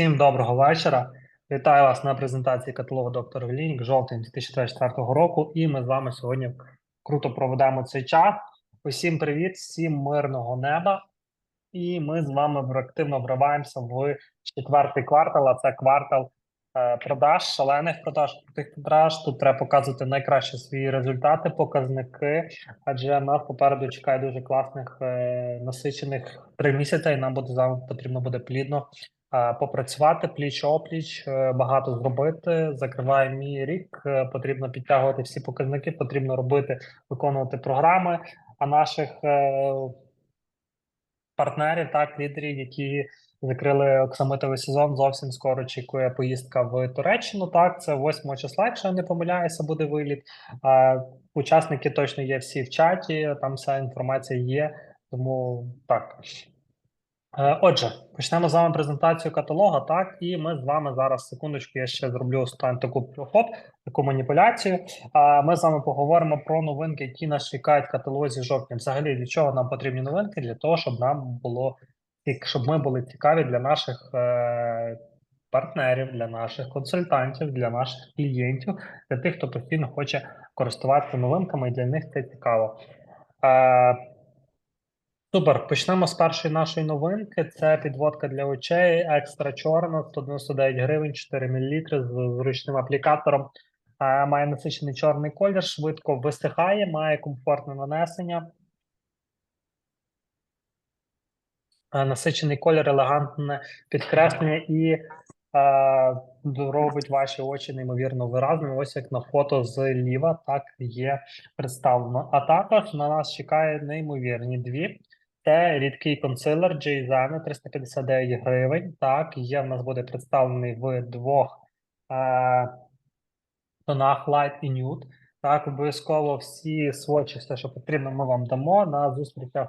Всім доброго вечора. Вітаю вас на презентації каталогу доктор Глінік жовтень 2024 року. І ми з вами сьогодні круто проведемо цей час. Усім привіт, всім мирного неба. І ми з вами активно вриваємося в четвертий квартал. А це квартал е, продаж, шалених продаж, крутих продаж. Тут треба показувати найкращі свої результати, показники. Адже нас попереду чекає дуже класних е, насичених три місяці, і нам буде потрібно буде плідно попрацювати пліч опліч, е, багато зробити. Закриває мій рік. е, Потрібно підтягувати всі показники, потрібно робити, виконувати програми. А наших е, партнерів, так, лідерів, які закрили оксамитовий сезон, зовсім скоро очікує поїздка в Туреччину. Так, це 8 числа, якщо я не помиляюся, буде виліт. Учасники точно є всі в чаті, там вся інформація є. Тому так. Е, Отже, почнемо з вами презентацію каталога. Так, і ми з вами зараз секундочку. Я ще зроблю останню таку хоп, таку маніпуляцію. А ми з вами поговоримо про новинки, які нас чекають в каталозі жовтня. Взагалі, для чого нам потрібні новинки? Для того, щоб нам було щоб ми були цікаві для наших е, партнерів, для наших консультантів, для наших клієнтів, для тих, хто постійно хоче користуватися новинками, і для них це цікаво. Супер, почнемо з першої нашої новинки. Це підводка для очей, екстра чорна, 199 гривень, 4 мл з зручним аплікатором. Е, Має насичений чорний колір, швидко висихає, має комфортне нанесення. Е, Насичений колір, елегантне підкреслення і е, робить ваші очі неймовірно виразними. Ось як на фото зліва так є представлено. А також на нас чекає неймовірні дві. Це рідкий консилер Джейзана 359 гривень. Так, є в нас буде представлений в двох е, тонах Light і Nude. Так, обов'язково всі свочі, все, що потрібно, ми вам дамо на зустрічах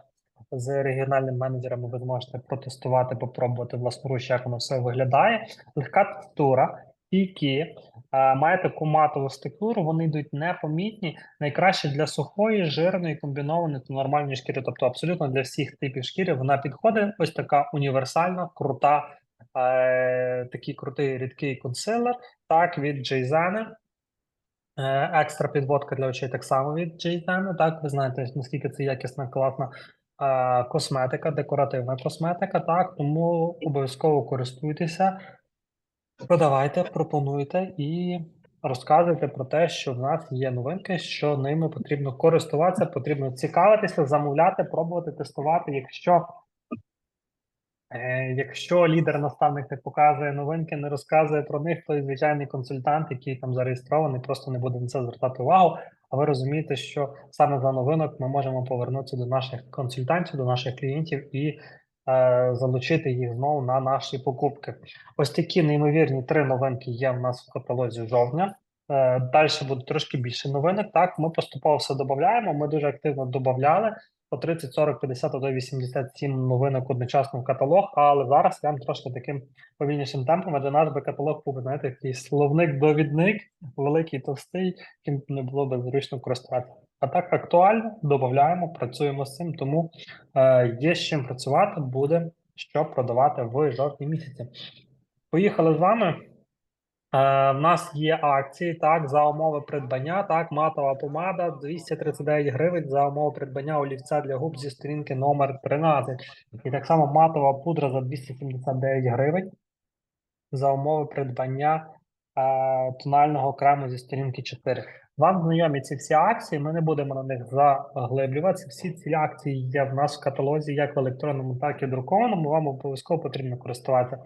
з регіональним менеджерами. Ви зможете протестувати, попробувати власноруч, як воно все виглядає. Легка текстура, е, має таку матову структуру, вони йдуть непомітні. Найкраще для сухої, жирної, комбінованої та нормальної шкіри. Тобто абсолютно для всіх типів шкіри вона підходить. Ось така універсальна, крута, е, такий крутий рідкий консилер. Так, від Джейзена. Е, Екстра підводка для очей так само від Джейзена. Так, ви знаєте, наскільки це якісна, класна е, косметика, декоративна косметика. Так, тому обов'язково користуйтеся, продавайте, пропонуйте і розказуйте про те, що в нас є новинки, що ними потрібно користуватися, потрібно цікавитися, замовляти, пробувати, тестувати. Якщо Е, Якщо лідер-наставник не показує новинки, не розказує про них, то і звичайний консультант, який там зареєстрований, просто не буде на це звертати увагу. А ви розумієте, що саме за новинок ми можемо повернутися до наших консультантів, до наших клієнтів і залучити їх знову на наші покупки. Ось такі неймовірні три новинки є в нас в каталозі жовтня. Е, Далі буде трошки більше новинок. Так, ми поступово все додаємо. Ми дуже активно додавали по 30, 40, 50, а й 87 новинок одночасно в каталог, але зараз я трошки таким повільнішим темпом, адже наш би каталог був, знаєте, такий словник-довідник, великий товстий, яким не було би зручно користуватися. А так актуально, додаємо, працюємо з цим, тому е, є з чим працювати, буде що продавати в жовтні місяці. Поїхали з вами. Е, в нас є акції, так, за умови придбання, так, матова помада 239 гривень за умови придбання олівця для губ зі сторінки номер 13. І так само матова пудра за 279 гривень за умови придбання е, тонального крему зі сторінки 4. Вам знайомі ці всі акції, ми не будемо на них заглиблюватися. Всі ці акції є в нас в каталозі як в електронному, так і друкованому. Вам обов'язково потрібно користуватися.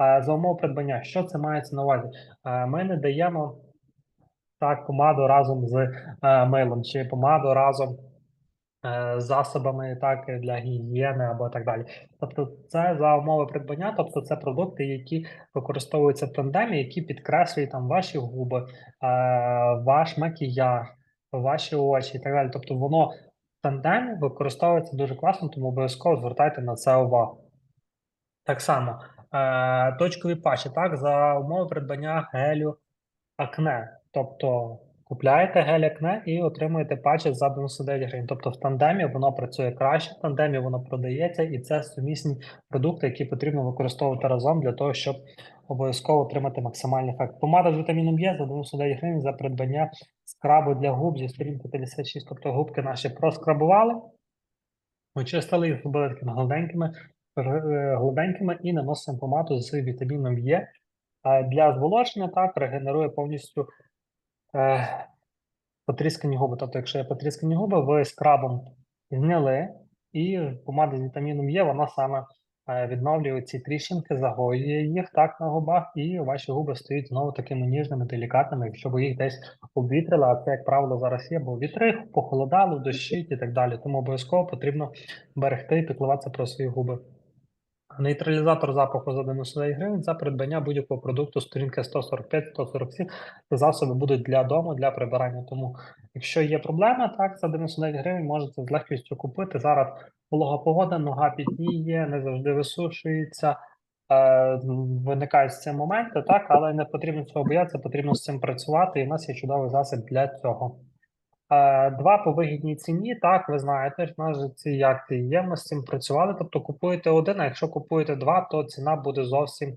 Е, За умов придбання, що це мається на увазі? Е, Ми не даємо так помаду разом з е, милом, чи помаду разом засобами так для гігієни або так далі. Тобто, це за умови придбання, тобто це продукти, які використовуються в тандемі, які підкреслюють там ваші губи, е, ваш макіяж, ваші очі і так далі. Тобто, воно в тандемі використовується дуже класно, тому обов'язково звертайте на це увагу. Так само, е, точкові патчі, так, за умови придбання гелю акне. Тобто Купляєте гель акне і отримуєте патчі за 99 гривень. Тобто в тандемі воно працює краще, в тандемі воно продається, і це сумісні продукти, які потрібно використовувати разом для того, щоб обов'язково отримати максимальний ефект. Помада з вітаміном Є за 99 гривень за придбання скрабу для губ зі сторінки 56. Тобто губки наші проскрабували, очистили їх, зробили такими гладенькими, гладенькими і наносимо помаду з вітаміном Є. Для зволоження так регенерує повністю е, потріскані губи. Тобто, якщо є потріскані губи, ви скрабом зняли, і помада з вітаміном Є, вона саме е, відновлює ці тріщинки, загоює їх так на губах, і ваші губи стають знову такими ніжними, делікатними, якщо ви їх десь обвітрили, а це, як правило, зараз є, бо вітри похолодали, дощить і так далі. Тому обов'язково потрібно берегти і піклуватися про свої губи. Нейтралізатор запаху за 99 гривень за придбання будь-якого продукту сторінки 145-147. Це засоби будуть для дому, для прибирання. Тому, якщо є проблема, так, за 99 гривень можете з легкістю купити. Зараз волога погода, нога пітніє, не завжди висушується. Е, виникають з цим моменти, так, але не потрібно цього боятися, потрібно з цим працювати, і в нас є чудовий засіб для цього. Е, Два по вигідній ціні, так, ви знаєте, в нас же ці акції є, ми з цим працювали. Тобто купуєте один, а якщо купуєте два, то ціна буде зовсім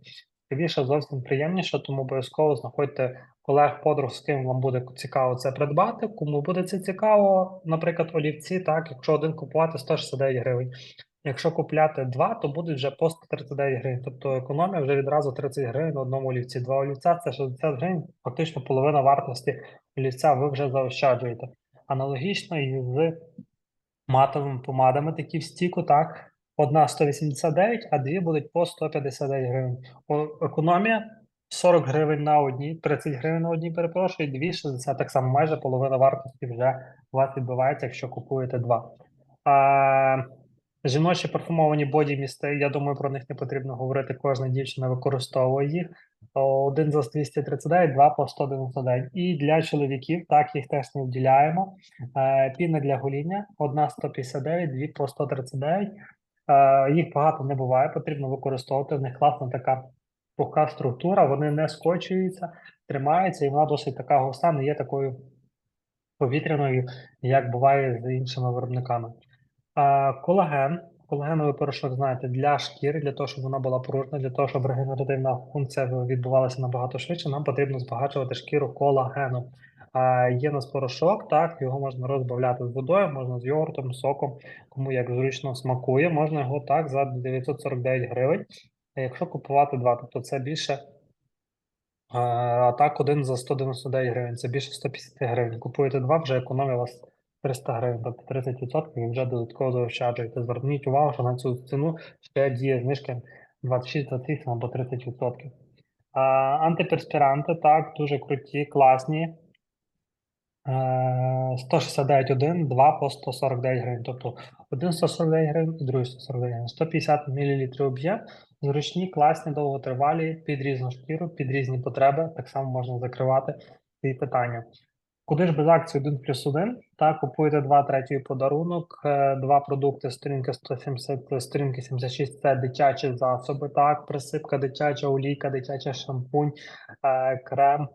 цікавіша, зовсім приємніша, тому обов'язково знаходьте колег, подруг, з ким вам буде цікаво це придбати. Кому буде це цікаво, наприклад, олівці, так, якщо один купувати 169 гривень. Якщо купляти два, то будуть вже по 139 гривень. Тобто економія вже відразу 30 гривень на одному олівці. Два олівця це 60 гривень, фактично половина вартості олівця ви вже заощаджуєте. Аналогічно і з матовими помадами такі в стіку, так. Одна 189, а дві будуть по 159 гривень. Економія 40 гривень на одній, 30 гривень на одній, перепрошую, дві 60, так само майже половина вартості вже у вас відбувається, якщо купуєте два. А, жіночі парфумовані боді місти, я думаю, про них не потрібно говорити. Кожна дівчина використовує їх. Один за 239, два по 199. І для чоловіків, так, їх теж не вділяємо. Е, Піна для гоління, одна 159, дві по 139. Е, Їх багато не буває, потрібно використовувати. В них класна така пухка структура, вони не скочуються, тримаються, і вона досить така густа, не є такою повітряною, як буває з іншими виробниками. Колаген. Колагеновий порошок, знаєте, для шкіри, для того, щоб вона була пружна, для того, щоб регенеративна функція відбувалася набагато швидше, нам потрібно збагачувати шкіру колагеном. Є у нас порошок, так, його можна розбавляти з водою, можна з йогуртом, соком, кому як зручно смакує, можна його так за 949 гривень. Якщо купувати два, тобто це більше. А так, один за 199 гривень, це більше 150 гривень. Купуєте два, вже економія вас 300 гривень, тобто 30% і вже додатково заощаджуєте. Зверніть увагу, що на цю ціну ще діє знижка 26, 28 або 30%. А, антиперспіранти, так, дуже круті, класні. Е, 169,1, 2 по 149 гривень. Тобто один 149 гривень і другий 149 гривень. 150 мл об'єм. Зручні, класні, довготривалі, під різну шкіру, під різні потреби. Так само можна закривати ці питання. Куди ж без акції 1 плюс 1? Так, купуєте два третій подарунок, е, два продукти сторінки 170, сторінки 76 це дитячі засоби, так, присипка дитяча, олійка, дитяча шампунь, е, крем.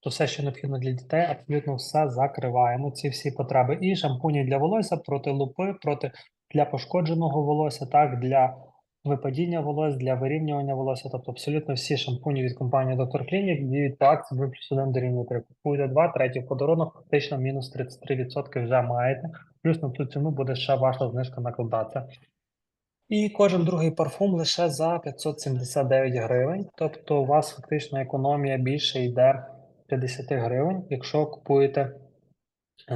То все, що необхідно для дітей, абсолютно все закриваємо. Ці всі потреби. І шампуні для волосся проти лупи, проти для пошкодженого волосся, так, для випадіння волосся, для вирівнювання волосся. Тобто абсолютно всі шампуні від компанії Dr. Clinic діють по акції 2 плюс 1 дорівнює 3. Купуєте 2, третій подарунок, фактично мінус 33% вже маєте. Плюс на ту ціну буде ще ваша знижка накладатися. І кожен другий парфум лише за 579 гривень. Тобто у вас фактично економія більше йде 50 гривень, якщо купуєте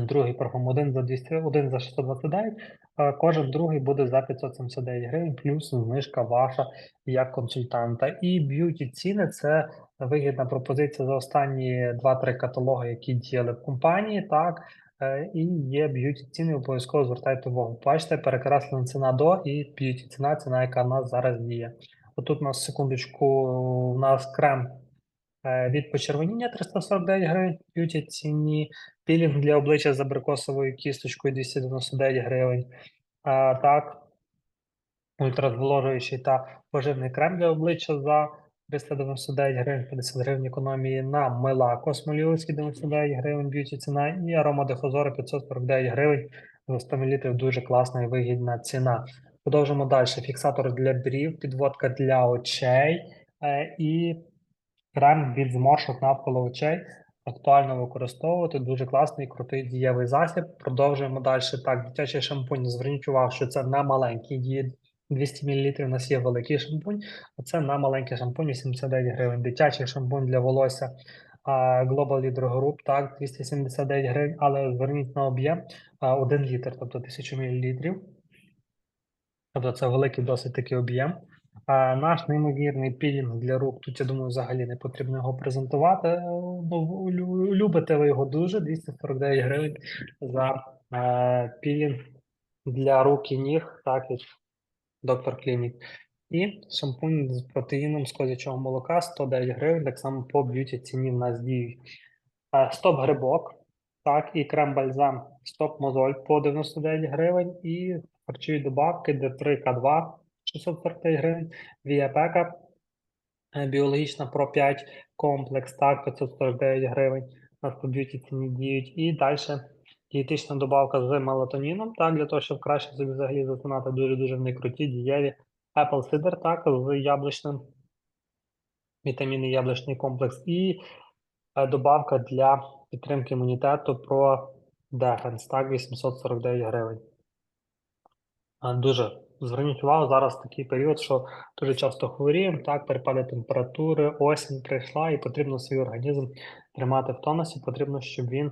другий парфум один за 200, один за 629, а кожен другий буде за 579 гривень, плюс знижка ваша як консультанта. І б'юті ціни це вигідна пропозиція за останні 2-3 каталоги, які діяли в компанії. Так, Е, і є б'юті ціни, обов'язково звертайте увагу. Бачите, перекреслена ціна до і б'юті ціна, ціна, яка в нас зараз діє. Отут у нас секундочку, у нас крем е, від почервоніння 349 гривень б'юті ціні, пілінг для обличчя з абрикосовою кісточкою 299 гривень. А, так, ультразволожуючий та поживний крем для обличчя за 399 гривень 50 гривень економії на Мелако Смолівський 99 гривень б'юті ціна і аромадифозора 549 гривень за 100 мл дуже класна і вигідна ціна. Продовжимо далі. Фіксатор для брів, підводка для очей е, і крем від зморшок навколо очей. Актуально використовувати дуже класний, крутий дієвий засіб. Продовжуємо далі. Так, дитячий шампунь. Зверніть увагу, що це на маленький діє 200 мл. У нас є великий шампунь, а це на маленький шампунь 89 гривень. Дитячий шампунь для волосся Global Leader Group, так, 279 гривень, але зверніть на об'єм а, 1 літр, тобто 1000 мл. Тобто це великий досить такий об'єм. А наш неймовірний пілінг для рук, тут я думаю, взагалі не потрібно його презентувати. Ну, любите ви його дуже, 249 гривень за е, пілінг для рук і ніг, так від доктор Клінік. І шампунь з протеїном з козячого молока 109 гривень, так само по б'юті ціні в нас діють. Е, Стоп грибок, так, і крем бальзам стоп мозоль по 99 гривень, і харчові добавки D3K2 649 гривень, Віапека е, біологічна про 5 комплекс, так, 549 гривень. У нас ціні діють. І далі дієтична добавка з мелатоніном, так, для того, щоб краще собі взагалі засинати дуже-дуже вони круті, дієві. Apple Cider, так, з яблучним, вітамінний яблучний комплекс. І е, добавка для підтримки імунітету про Defense, так, 849 гривень. Дуже зверніть увагу, зараз такий період, що дуже часто хворіємо, так, перепади температури, осінь прийшла, і потрібно свій організм тримати в тонусі. Потрібно, щоб він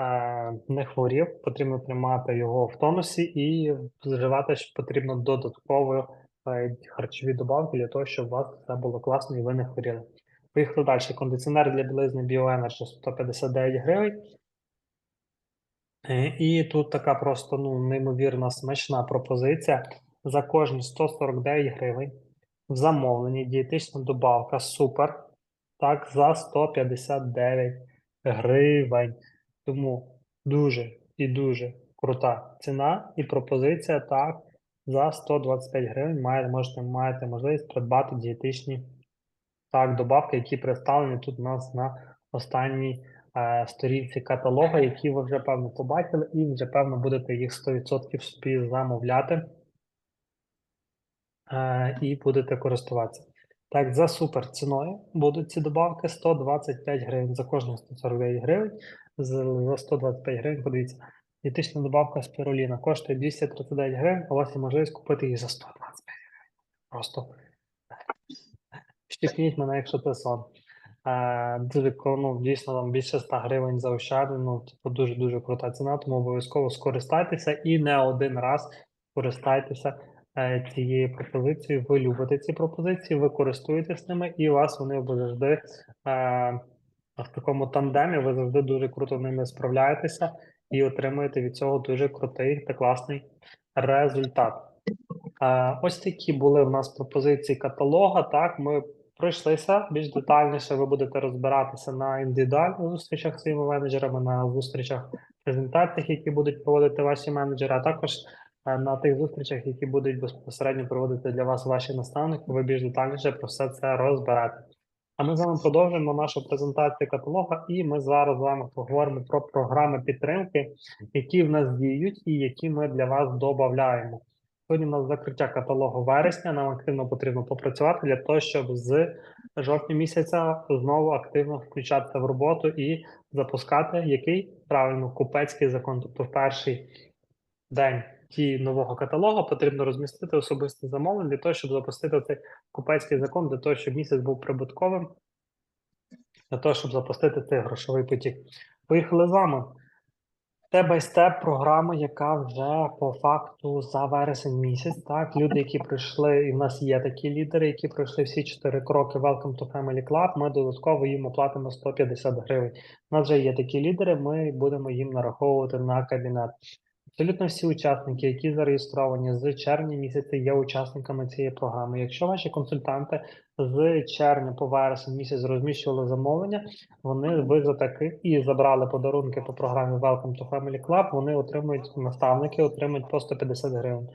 е, не хворів, потрібно тримати його в тонусі і вживати потрібно додатково е, харчові добавки для того, щоб у вас все було класно і ви не хворіли. Поїхали далі. Кондиціонер для білизни BioEnergy 159 гривень. Е, І тут така просто ну, неймовірно смачна пропозиція. За кожні 149 гривень в замовленні дієтична добавка супер. Так, за 159 гривень. Тому дуже і дуже крута ціна і пропозиція. Так, за 125 гривень маєте, можете, маєте можливість придбати дієтичні так, добавки, які представлені тут у нас на останній е, сторінці каталога, які ви вже певно побачили, і вже певно будете їх 100% собі замовляти і будете користуватися. Так, за супер ціною будуть ці добавки 125 гривень за кожних 149 гривень. За 125 гривень, подивіться, дієтична добавка спіруліна коштує 239 гривень, у вас є можливість купити її за 125 гривень. Просто Щепніть мене, якщо це сон. Е, дуже ну, дійсно там більше 100 гривень заощаджено, типу дуже дуже крута ціна, тому обов'язково скористайтеся і не один раз користайтеся е, цією пропозицією. Ви любите ці пропозиції, ви користуєтесь ними, і вас вони завжди е, в такому тандемі. Ви завжди дуже круто ними справляєтеся і отримуєте від цього дуже крутий та класний результат. Е, Ось такі були в нас пропозиції каталога. Так, ми пройшлися більш детальніше. Ви будете розбиратися на індивідуальних зустрічах з своїми менеджерами, на зустрічах презентаціях, які будуть проводити ваші менеджери, а також е, на тих зустрічах, які будуть безпосередньо проводити для вас ваші наставники. Ви більш детальніше про все це розберете. А ми з вами продовжуємо нашу презентацію каталога, і ми зараз з вами поговоримо про програми підтримки, які в нас діють і які ми для вас додаємо. Сьогодні у нас закриття каталогу вересня. Нам активно потрібно попрацювати для того, щоб з жовтня місяця знову активно включатися в роботу і запускати який правильно купецький закон. Тобто, в перший день дії нового каталогу потрібно розмістити особисте замовлення для того, щоб запустити цей купецький закон, для того, щоб місяць був прибутковим, для того, щоб запустити цей грошовий потік. Поїхали з вами. Степ-бай-степ програма, яка вже по факту за вересень місяць. Так, люди, які пройшли, і в нас є такі лідери, які пройшли всі чотири кроки Welcome to Family Club, Ми додатково їм оплатимо 150 гривень. У нас вже є такі лідери. Ми будемо їм нараховувати на кабінет. Абсолютно всі учасники, які зареєстровані з червня місяця, є учасниками цієї програми. Якщо ваші консультанти з червня по вересень місяць розміщували замовлення, вони ви за таки і забрали подарунки по програмі Welcome to Family Club, Вони отримують наставники, отримують по 150 гривень.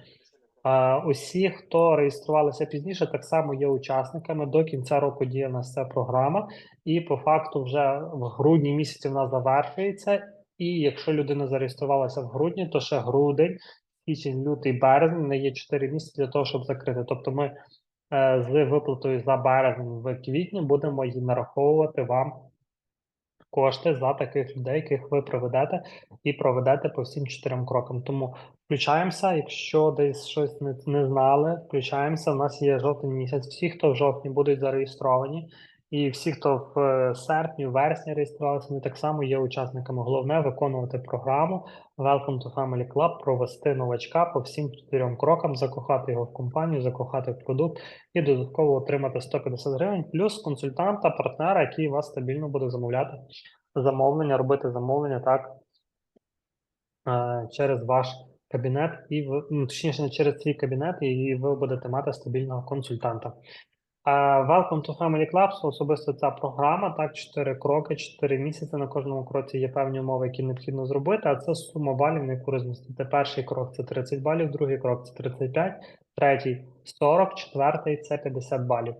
А, Усі, хто реєструвалися пізніше, так само є учасниками. До кінця року діє нас ця програма, і по факту вже в грудні місяці вона завершується. І якщо людина зареєструвалася в грудні, то ще грудень, січень, лютий, березень не є 4 місяці для того, щоб закрити. Тобто, ми е, з виплатою за березень в квітні будемо її нараховувати вам кошти за таких людей, яких ви проведете, і проведете по всім чотирьом крокам. Тому включаємося. Якщо десь щось не, не знали, включаємося. У нас є жовтень місяць. Всі, хто в жовтні будуть зареєстровані, і всі, хто в е, серпні, вересні реєструвалися, вони так само є учасниками. Головне виконувати програму Welcome to Family Club, провести новачка по всім чотирьом крокам, закохати його в компанію, закохати в продукт і додатково отримати 150 гривень, плюс консультанта, партнера, який вас стабільно буде замовляти замовлення, робити замовлення так е, через ваш кабінет, і ви, ну, точніше, через свій кабінет, і ви будете мати стабільного консультанта. Welcome to Family Club, особисто ця програма, так, 4 кроки, 4 місяці. На кожному кроці є певні умови, які необхідно зробити, а це сума балів, на яку розмістити. Перший крок це 30 балів, другий крок це 35, третій 40, четвертий це 50 балів.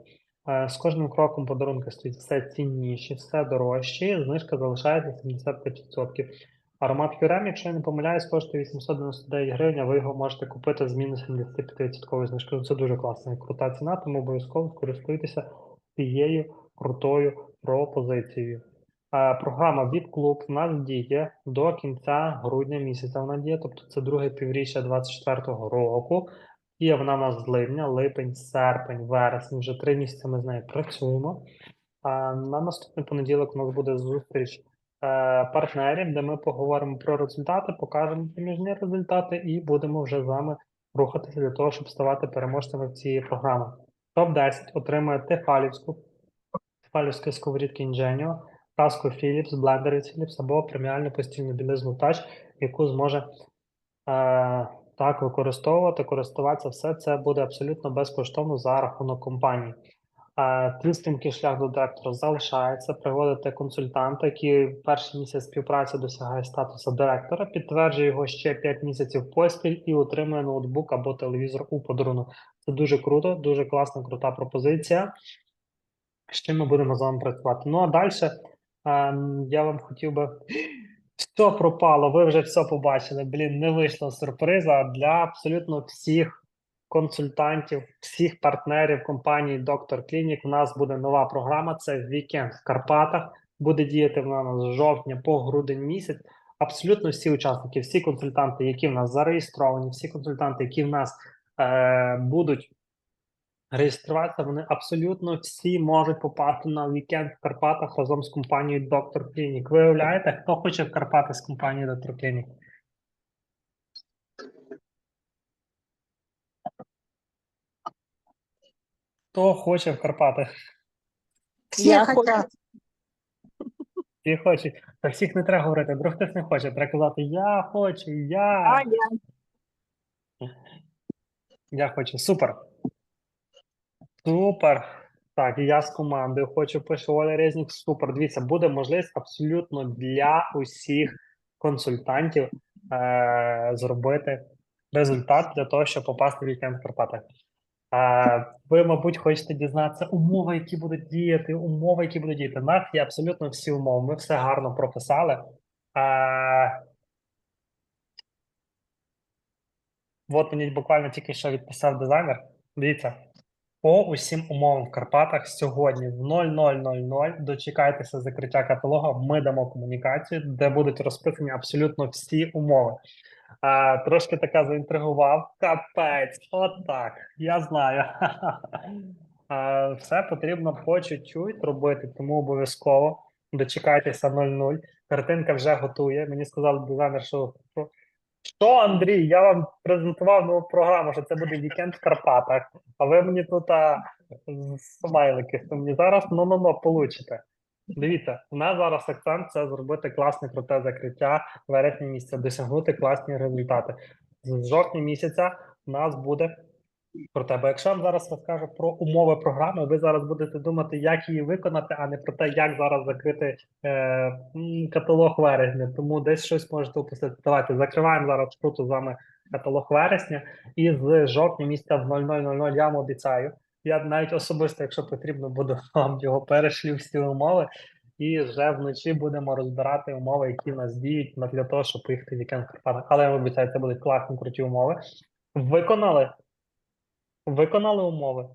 Е, З кожним кроком подарунки стають все цінніші, все дорожчі, знижка залишається 75%. Аромат Хюрем, якщо я не помиляюсь, коштує 899 гривень, а ви його можете купити з мінус 75% знижкою. Це дуже класна і крута ціна, тому обов'язково скористуйтеся цією крутою пропозицією. Програма від клуб в нас діє до кінця грудня місяця. Вона діє, тобто це друге півріччя 2024 року. Є вона в нас з липня, липень, серпень, вересень. Вже три місяці ми з нею працюємо. А на наступний понеділок у нас буде зустріч партнерів, де ми поговоримо про результати, покажемо проміжні результати і будемо вже з вами рухатися для того, щоб ставати переможцями в цієї програми. Топ-10 отримує Тефалівську, Тефалівські сковорідки Ingenio, каску Philips, блендер від Philips або преміальну постійну білизну Touch, яку зможе е, так використовувати, користуватися. Все це буде абсолютно безкоштовно за рахунок компанії. Твій шлях до директора залишається. Приводите консультанта, який перший місяць співпраці досягає статусу директора, підтверджує його ще 5 місяців поспіль і отримує ноутбук або телевізор у подарунок. Це дуже круто, дуже класна, крута пропозиція. З чим ми будемо з вами працювати? Ну а далі ем, я вам хотів би. Все пропало, ви вже все побачили. Блін, не вийшло сюрприза для абсолютно всіх консультантів, всіх партнерів компанії Доктор Клінік. У нас буде нова програма. Це вікенд в Карпатах. Буде діяти вона з жовтня по грудень місяць. Абсолютно всі учасники, всі консультанти, які в нас зареєстровані, всі консультанти, які в нас е, будуть реєструватися, вони абсолютно всі можуть попасти на вікенд в Карпатах разом з компанією Доктор Клінік. Ви уявляєте, хто хоче в Карпати з компанією Доктор Клінік? Хто хоче в Карпати? Всі Я хотять. Всі хочуть. Та всіх не треба говорити, вдруг хтось не хоче. Треба казати Я хочу, я. А я Я хочу. Супер. Супер. Так, і я з командою хочу пише Оля Резнік. Супер. Дивіться, буде можливість абсолютно для усіх консультантів е- зробити результат для того, щоб попасти в вікенд в Карпатах. Е, ви, мабуть, хочете дізнатися умови, які будуть діяти, умови, які будуть діяти. Нас є абсолютно всі умови. Ми все гарно прописали. Е, От мені буквально тільки що відписав дизайнер. Дивіться, по усім умовам в Карпатах сьогодні в 00.00 дочекайтеся закриття каталогу. Ми дамо комунікацію, де будуть розписані абсолютно всі умови. А, трошки така заінтригував. Капець, отак. Я знаю. А, все потрібно по чуть-чуть робити, тому обов'язково дочекайтеся 00. Картинка вже готує. Мені сказали дизайнер, що що, Андрій, я вам презентував нову програму, що це буде вікенд в Карпатах, а ви мені тут а, смайлики. Мені зараз ну-ну-ну получите. Дивіться, у нас зараз акцент це зробити класне круте закриття вересня місяця, досягнути класні результати. З жовтня місяця у нас буде про те. Бо якщо я вам зараз розкажу про умови програми, ви зараз будете думати, як її виконати, а не про те, як зараз закрити е, каталог вересня. Тому десь щось можете упустити. Давайте закриваємо зараз круто з вами каталог вересня, і з жовтня місяця в 00.00 я вам обіцяю. Я навіть особисто, якщо потрібно, буду вам його перешлю всі умови, і вже вночі будемо розбирати умови, які в нас діють на- для того, щоб поїхати в вікенд Карпатах. Але я обіцяю, це будуть класні круті умови. Виконали виконали умови,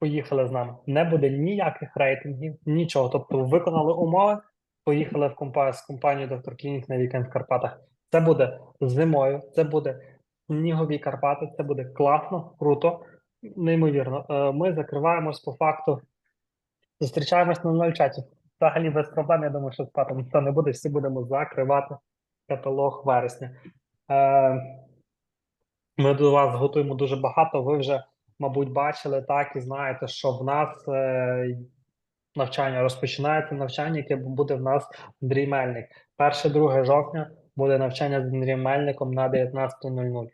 поїхали з нами. Не буде ніяких рейтингів, нічого. Тобто виконали умови, поїхали в компа з компанією Доктор Клінік на вікенд в Карпатах. Це буде зимою, це буде снігові Карпати, це буде класно, круто, неймовірно. Е, Ми закриваємось по факту. Зустрічаємось на ноль чаті. Взагалі без проблем. Я думаю, що спати ніхто не буде. Всі будемо закривати каталог вересня. Е, ми до вас готуємо дуже багато. Ви вже, мабуть, бачили так і знаєте, що в нас е, навчання розпочинається навчання, яке буде в нас Андрій Мельник. 1-2 жовтня буде навчання з Андрієм Мельником на 19.00.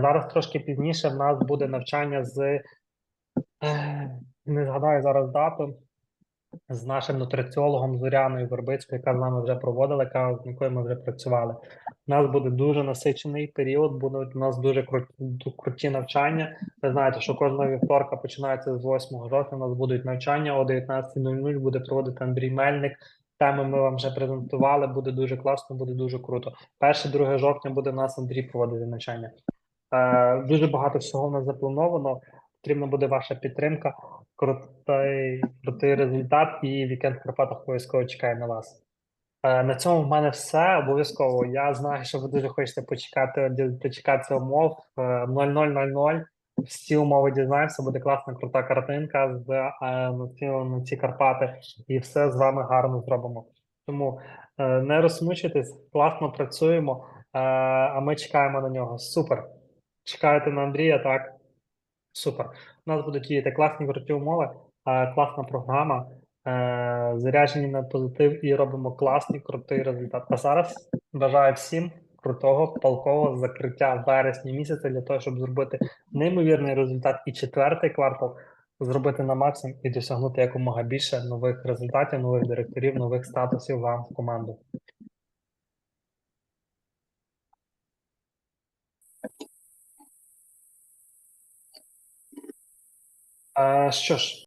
Зараз трошки пізніше в нас буде навчання з е, не згадаю зараз дату. З нашим нутриціологом Зоряною Вербицькою, яка з нами вже проводила, яка з якою ми вже працювали. У нас буде дуже насичений період, будуть у нас дуже круті, круті навчання. Ви знаєте, що кожного вівторка починається з 8 жовтня. У нас будуть навчання о 19.00 буде проводити Андрій Мельник. Теми ми вам вже презентували. Буде дуже класно, буде дуже круто. 1-2 жовтня буде в нас Андрій проводити навчання. Е, дуже багато всього в нас заплановано. Потрібна буде ваша підтримка. Крутий, крутий результат, і вікенд в Карпатах обов'язково чекає на вас. Е, на цьому в мене все обов'язково. Я знаю, що ви дуже хочете почекати, дочекатися умов. Е, 00.00. Всі умови дізнаємося, буде класна, крута картинка з е, на, ці, на ці Карпати, і все з вами гарно зробимо. Тому е, не розсмучуйтесь, класно працюємо, е, а ми чекаємо на нього. Супер. Чекаєте на Андрія, так? Супер. У нас будуть діяти класні круті умови, класна програма, е, заряджені на позитив і робимо класний крутий результат. А зараз бажаю всім крутого палкового закриття вересня місяця для того, щоб зробити неймовірний результат і четвертий квартал зробити на максимум і досягнути якомога більше нових результатів, нових директорів, нових статусів вам в команду. Е, що ж,